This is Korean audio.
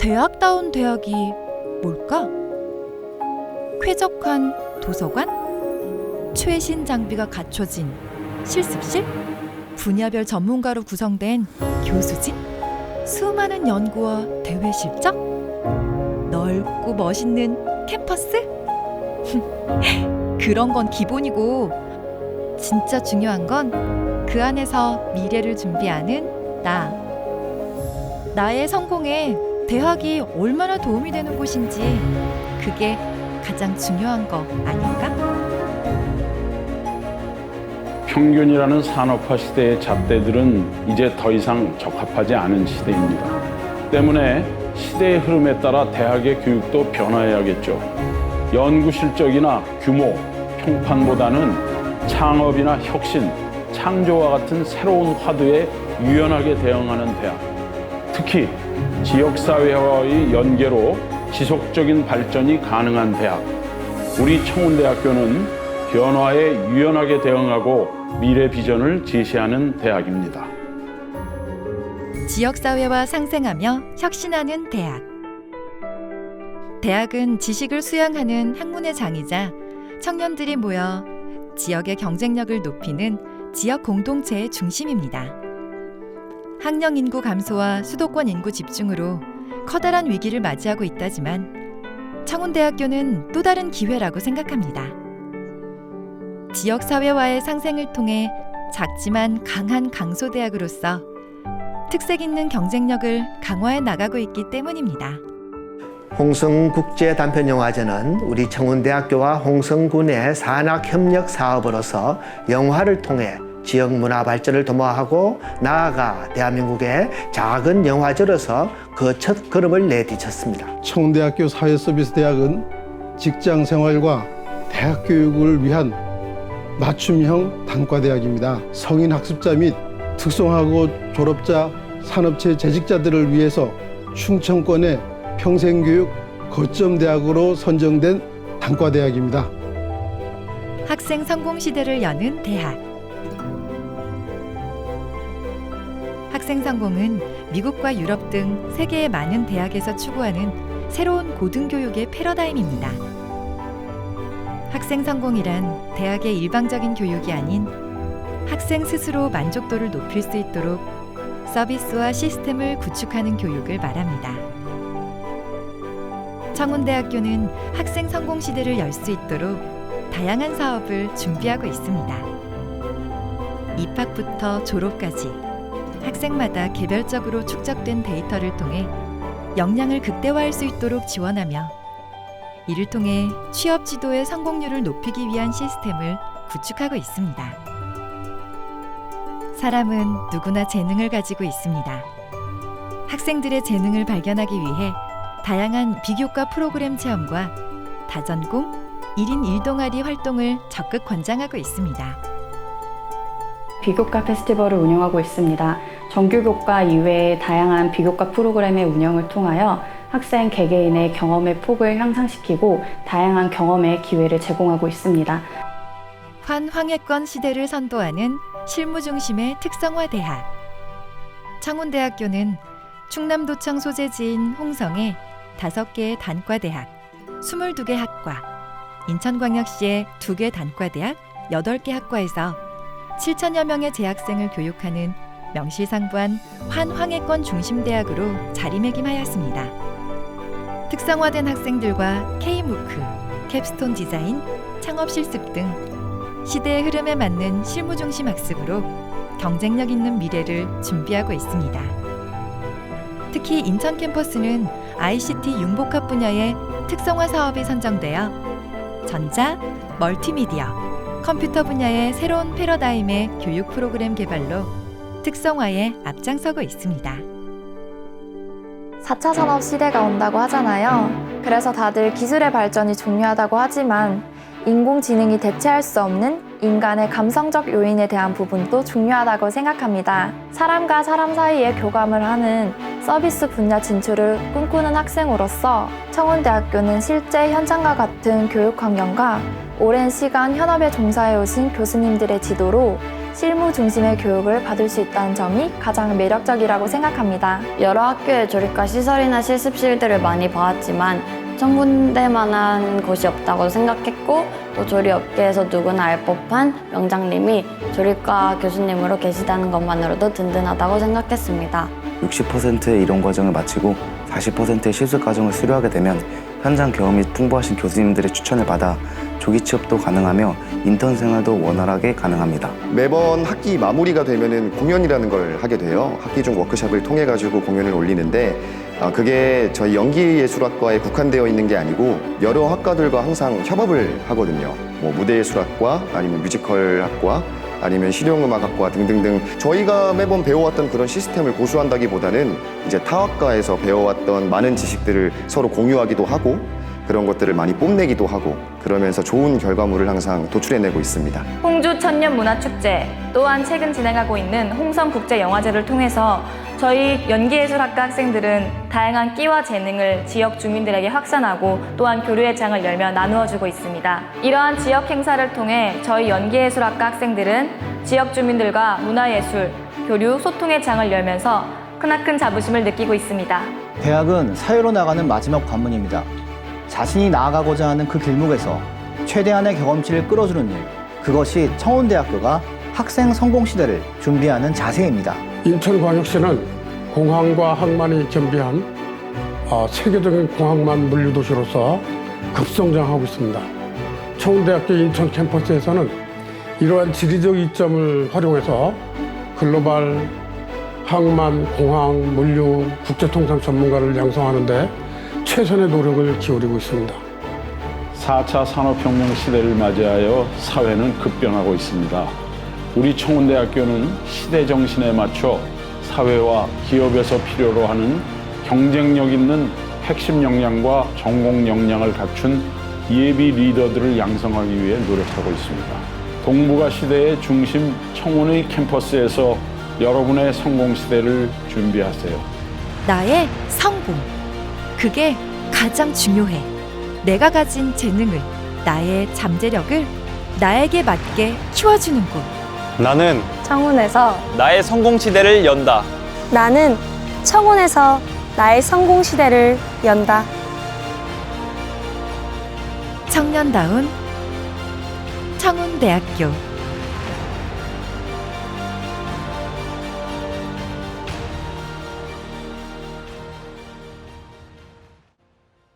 대학다운 대학이 뭘까? 쾌적한 도서관? 최신 장비가 갖춰진 실습실? 분야별 전문가로 구성된 교수진? 수많은 연구와 대회 실적? 넓고 멋있는 캠퍼스? 그런 건 기본이고 진짜 중요한 건 그 안에서 미래를 준비하는 나. 나의 성공에 대학이 얼마나 도움이 되는 곳인지 그게 가장 중요한 거 아닐까? 평균이라는 산업화 시대의 잣대들은 이제 더 이상 적합하지 않은 시대입니다. 때문에 시대의 흐름에 따라 대학의 교육도 변화해야겠죠. 연구 실적이나 규모, 평판보다는 창업이나 혁신, 창조와 같은 새로운 화두에 유연하게 대응하는 대학. 특히 지역사회와의 연계로 지속적인 발전이 가능한 대학. 우리 청운대학교는 변화에 유연하게 대응하고 미래 비전을 제시하는 대학입니다. 지역 사회와 상생하며 혁신하는 대학. 대학은 지식을 수양하는 학문의 장이자 청년들이 모여 지역의 경쟁력을 높이는 지역 공동체의 중심입니다. 학령 인구 감소와 수도권 인구 집중으로 커다란 위기를 맞이하고 있다지만 청운대학교는 또 다른 기회라고 생각합니다. 지역 사회와의 상생을 통해 작지만 강한 강소대학으로서 특색 있는 경쟁력을 강화해 나가고 있기 때문입니다. 홍성국제단편영화제는 우리 청운대학교와 홍성군의 산학협력 사업으로서 영화를 통해 지역 문화 발전을 도모하고 나아가 대한민국의 작은 영화제로서 그 첫 걸음을 내디뎠습니다. 청운대학교 사회서비스대학은 직장 생활과 대학 교육을 위한 맞춤형 단과대학입니다. 성인 학습자 및 특성화고 졸업자 산업체 재직자들을 위해서 충청권의 평생교육 거점 대학으로 선정된 단과대학입니다. 학생 성공 시대를 여는 대학. 학생 성공은 미국과 유럽 등 세계의 많은 대학에서 추구하는 새로운 고등교육의 패러다임입니다. 학생 성공이란 대학의 일방적인 교육이 아닌 학생 스스로 만족도를 높일 수 있도록 서비스와 시스템을 구축하는 교육을 말합니다. 청운대학교는 학생 성공 시대를 열 수 있도록 다양한 사업을 준비하고 있습니다. 입학부터 졸업까지 학생마다 개별적으로 축적된 데이터를 통해 역량을 극대화할 수 있도록 지원하며 이를 통해 취업 지도의 성공률을 높이기 위한 시스템을 구축하고 있습니다. 사람은 누구나 재능을 가지고 있습니다. 학생들의 재능을 발견하기 위해 다양한 비교과 프로그램 체험과 다전공, 1인 1동아리 활동을 적극 권장하고 있습니다. 비교과 페스티벌을 운영하고 있습니다. 정규 교과 이외의 다양한 비교과 프로그램의 운영을 통하여 학생 개개인의 경험의 폭을 향상시키고 다양한 경험의 기회를 제공하고 있습니다. 환황해권 시대를 선도하는 실무 중심의 특성화 대학. 청운대학교는 충남도청 소재지인 홍성에 5개의 단과대학, 22개 학과, 인천광역시의 2개 단과대학, 8개 학과에서 7천여 명의 재학생을 교육하는 명실상부한 환황해권 중심대학으로 자리매김하였습니다. 특성화된 학생들과 K무크, 캡스톤 디자인, 창업 실습 등 시대의 흐름에 맞는 실무 중심 학습으로 경쟁력 있는 미래를 준비하고 있습니다. 특히 인천 캠퍼스는 ICT 융복합 분야의 특성화 사업이 선정되어 전자, 멀티미디어, 컴퓨터 분야의 새로운 패러다임의 교육 프로그램 개발로 특성화에 앞장서고 있습니다. 4차 산업 시대가 온다고 하잖아요. 그래서 다들 기술의 발전이 중요하다고 하지만 인공지능이 대체할 수 없는 인간의 감성적 요인에 대한 부분도 중요하다고 생각합니다. 사람과 사람 사이에 교감을 하는 서비스 분야 진출을 꿈꾸는 학생으로서 청운대학교는 실제 현장과 같은 교육 환경과 오랜 시간 현업에 종사해 오신 교수님들의 지도로 실무 중심의 교육을 받을 수 있다는 점이 가장 매력적이라고 생각합니다. 여러 학교의 조립과 시설이나 실습실들을 많이 봐왔지만 청군대만한 곳이 없다고 생각했고 또 조립업계에서 누구나 알 법한 명장님이 조립과 교수님으로 계시다는 것만으로도 든든하다고 생각했습니다. 60%의 이론 과정을 마치고 40%의 실습 과정을 수료하게 되면 현장 경험이 풍부하신 교수님들의 추천을 받아 조기 취업도 가능하며 인턴 생활도 원활하게 가능합니다. 매번 학기 마무리가 되면은 공연이라는 걸 하게 돼요. 학기 중 워크숍을 통해 가지고 공연을 올리는데 아, 그게 저희 연기예술학과에 국한되어 있는 게 아니고 여러 학과들과 항상 협업을 하거든요. 뭐 무대예술학과 아니면 뮤지컬학과 아니면 실용음악학과 등등등 저희가 매번 배워왔던 그런 시스템을 고수한다기보다는 이제 타학과에서 배워왔던 많은 지식들을 서로 공유하기도 하고 그런 것들을 많이 뽐내기도 하고 그러면서 좋은 결과물을 항상 도출해내고 있습니다. 홍주 천년 문화축제 또한 최근 진행하고 있는 홍성 국제 영화제를 통해서 저희 연기예술학과 학생들은 다양한 끼와 재능을 지역 주민들에게 확산하고 또한 교류의 장을 열며 나누어주고 있습니다. 이러한 지역 행사를 통해 저희 연기예술학과 학생들은 지역 주민들과 문화예술, 교류, 소통의 장을 열면서 크나큰 자부심을 느끼고 있습니다. 대학은 사회로 나가는 마지막 관문입니다. 자신이 나아가고자 하는 그 길목에서 최대한의 경험치를 끌어주는 일, 그것이 청운대학교가 학생 성공 시대를 준비하는 자세입니다. 인천광역시는 공항과 항만이 겸비한 어, 세계적인 공항만 물류도시로서 급성장하고 있습니다. 청운대학교 인천 캠퍼스에서는 이러한 지리적 이점을 활용해서 글로벌 항만, 공항, 물류, 국제통상 전문가를 양성하는 데 최선의 노력을 기울이고 있습니다. 4차 산업혁명 시대를 맞이하여 사회는 급변하고 있습니다. 우리 청운대학교는 시대 정신에 맞춰 사회와 기업에서 필요로 하는 경쟁력 있는 핵심 역량과 전공 역량을 갖춘 예비 리더들을 양성하기 위해 노력하고 있습니다. 동북아 시대의 중심 청운의 캠퍼스에서 여러분의 성공 시대를 준비하세요. 나의 성공. 그게 가장 중요해. 내가 가진 재능을, 나의 잠재력을 나에게 맞게 키워주는 곳. 나는 청운에서 나의 성공 시대를 연다. 나는 청운에서 나의 성공 시대를 연다. 청년다운 청운대학교.